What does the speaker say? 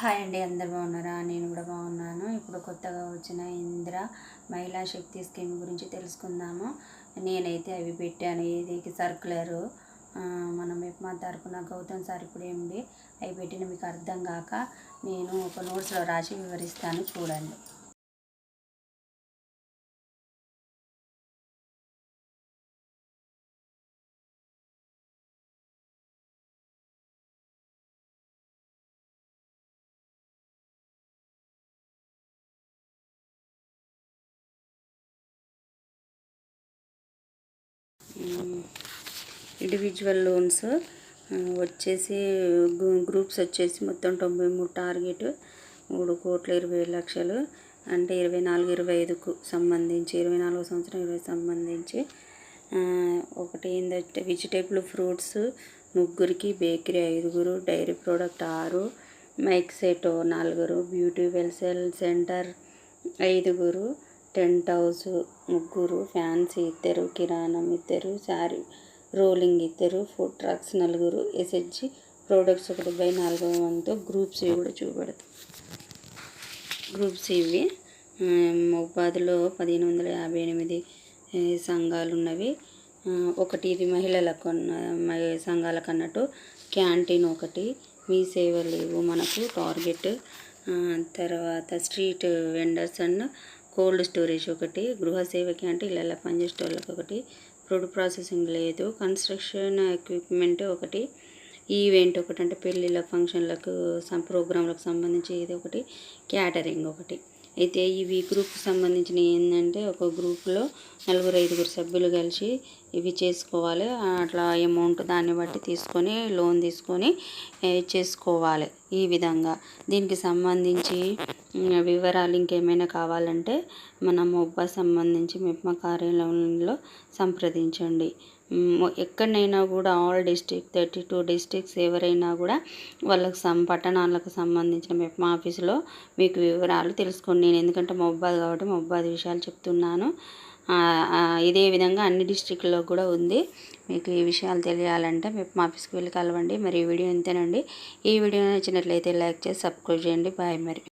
Hi అండి అందరు బాగున్నారా? నేను కూడా బాగున్నాను. ఇప్పుడు కొత్తగా వచ్చిన ఇంద్ర మహిళా శక్తి స్కీమ్ గురించి తెలుసుకుందాము. నేనైతే అవి పెట్టాను. ఇది సర్కులరు మనం మా తరపున గౌతమ్ సార్ ఇప్పుడు ఏమిటి అవి పెట్టిన మీకు అర్థం కాక నేను ఒక నోట్స్లో రాసి వివరిస్తాను. చూడండి. ఇండివిజువల్ లోన్స్ వచ్చేసి గ్రూప్స్ వచ్చేసి మొత్తం తొంభై మూడు టార్గెట్ మూడు కోట్ల ఇరవై లక్షలు అంటే ఇరవై నాలుగు ఇరవై ఐదుకు సంబంధించి ఇరవై నాలుగు సంవత్సరం ఇరవై సంబంధించి ఒకటి ఏంటంటే వెజిటేబుల్ ఫ్రూట్స్ ముగ్గురికి బేకరీ ఐదుగురు డైరీ ప్రోడక్ట్ ఆరు మైక్ సెట్ నలుగురు బ్యూటీ వెల్సెల్ సెంటర్ ఐదుగురు టెంట్ హౌస్ ముగ్గురు ఫ్యాన్సీ ఇద్దరు కిరాణం ఇద్దరు శారీ రోలింగ్ ఇద్దరు ఫుడ్ ట్రక్స్ నలుగురు ఎస్హెచ్జి ప్రోడక్ట్స్ ఒకటి బై నాలుగవ వంతు గ్రూప్స్ ఇవి కూడా చూపెడతాం. గ్రూప్స్ ఇవి ఉపాధిలో పదిహేను వందల యాభై ఎనిమిది సంఘాలు ఉన్నవి. ఒకటి ఇది మహిళలకు సంఘాలకు అన్నట్టు క్యాంటీన్ ఒకటి మీ సేవలు లేవు మనకు టార్గెట్. తర్వాత street vendors and cold storage ఒకటి గృహ సేవకి అంటే ఇళ్ళ పనిచేసేటోళ్ళకి ఒకటి ఫుడ్ ప్రాసెసింగ్ లేదు కన్స్ట్రక్షన్ ఎక్విప్మెంట్ ఒకటి ఈవెంట్ ఒకటి అంటే పెళ్ళిళ్ళ ఫంక్షన్లకు ప్రోగ్రాంలకు సంబంధించి ఇది ఒకటి క్యాటరింగ్ ఒకటి. అయితే ఇవి గ్రూప్కి సంబంధించినవి ఏంటంటే ఒక గ్రూప్లో నలుగురు ఐదుగురు సభ్యులు కలిసి ఇవి చేసుకోవాలి. అట్లా అమౌంట్ దాన్ని బట్టి తీసుకొని లోన్ తీసుకొని చేసుకోవాలి ఈ విధంగా. దీనికి సంబంధించి వివరాలు ఇంకేమైనా కావాలంటే మన మొబ్బా సంబంధించి మిమ్మ కార్యాలయంలో సంప్రదించండి. ఎక్కడైనా కూడా all district thirty two districts ఎవరైనా కూడా వాళ్ళకి సం పట్టణాలకు సంబంధించిన మా ఆఫీసులో మీకు వివరాలు తెలుసుకోండి. నేను ఎందుకంటే మొబ్బాద్ కాబట్టి మొబ్బాద్ విషయాలు చెప్తున్నాను. ఇదే విధంగా అన్ని డిస్టిక్లో కూడా ఉంది. మీకు ఈ విషయాలు తెలియాలంటే మెప్మా ఆఫీస్కి వెళ్ళి కలవండి. మరి ఈ వీడియో ఇంతేనండి. ఈ వీడియో నచ్చినట్లయితే లైక్ చేసి సబ్స్క్రైబ్ చేయండి. బాయ్ మరి.